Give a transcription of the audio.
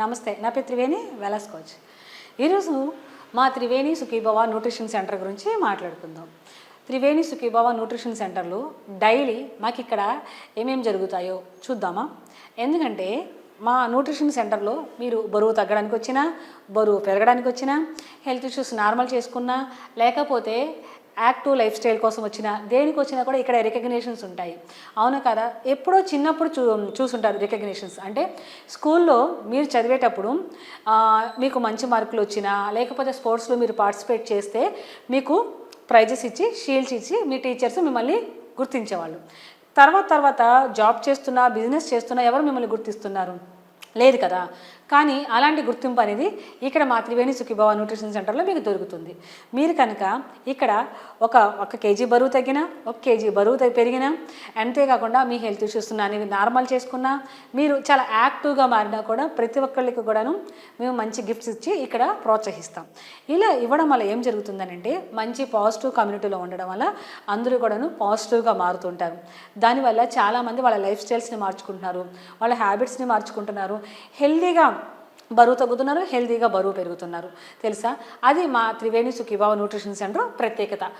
నమస్తే నా పేరు త్రివేణి వెలాస్కోచ్ ఈరోజు మా త్రివేణి సుఖీభవ న్యూట్రిషన్ సెంటర్ గురించి మాట్లాడుకుందాం. త్రివేణి సుఖీభవ న్యూట్రిషన్ సెంటర్లో డైలీ మాకు ఇక్కడ ఏమేమి జరుగుతాయో చూద్దామా? ఎందుకంటే మా న్యూట్రిషన్ సెంటర్లో మీరు బరువు తగ్గడానికి వచ్చినా బరువు పెరగడానికి వచ్చినా హెల్త్ ఇష్యూస్ నార్మల్ చేసుకున్నా లేకపోతే యాక్టివ్ లైఫ్ స్టైల్ కోసం వచ్చినా దేనికి వచ్చినా కూడా ఇక్కడ రికగ్నేషన్స్ ఉంటాయి. అవును కదా? ఎప్పుడో చిన్నప్పుడు చూ చూసుంటారు రికగ్నేషన్స్. అంటే స్కూల్లో మీరు చదివేటప్పుడు మీకు మంచి మార్కులు వచ్చినా లేకపోతే స్పోర్ట్స్లో మీరు పార్టిసిపేట్ చేస్తే మీకు ప్రైజెస్ ఇచ్చి షీల్డ్స్ ఇచ్చి మీ టీచర్స్ మిమ్మల్ని గుర్తించేవాళ్ళు. తర్వాత తర్వాత జాబ్ చేస్తున్నా బిజినెస్ చేస్తున్నా ఎవరు మిమ్మల్ని గుర్తిస్తున్నారు? లేదు కదా. కానీ అలాంటి గుర్తింపు అనేది ఇక్కడ మా త్రివేణి సుఖీభావ న్యూట్రిషన్ సెంటర్లో మీకు దొరుకుతుంది. మీరు కనుక ఇక్కడ ఒక ఒక కేజీ బరువు తగ్గినా ఒక కేజీ బరువు తగ్గి పెరిగినా అంతేకాకుండా మీ హెల్త్ ఇష్యూస్ అనేవి నార్మల్ చేసుకున్నా మీరు చాలా యాక్టివ్గా మారినా కూడా ప్రతి ఒక్కళ్ళకి కూడాను మేము మంచి గిఫ్ట్స్ ఇచ్చి ఇక్కడ ప్రోత్సహిస్తాం. ఇలా ఇవ్వడం వల్ల ఏం జరుగుతుందనంటే మంచి పాజిటివ్ కమ్యూనిటీలో ఉండడం వల్ల అందరూ కూడాను పాజిటివ్గా మారుతుంటారు. దానివల్ల చాలామంది వాళ్ళ లైఫ్ స్టైల్స్ని మార్చుకుంటున్నారు. వాళ్ళ హ్యాబిట్స్ని మార్చుకుంటున్నారు. హెల్దీగా బరువు తగ్గుతున్నారు హెల్దీగా బరువు పెరుగుతున్నారు. తెలుసా? అది మా త్రివేణి సుఖీభావ న్యూట్రిషన్ సెంటర్ ప్రత్యేకత.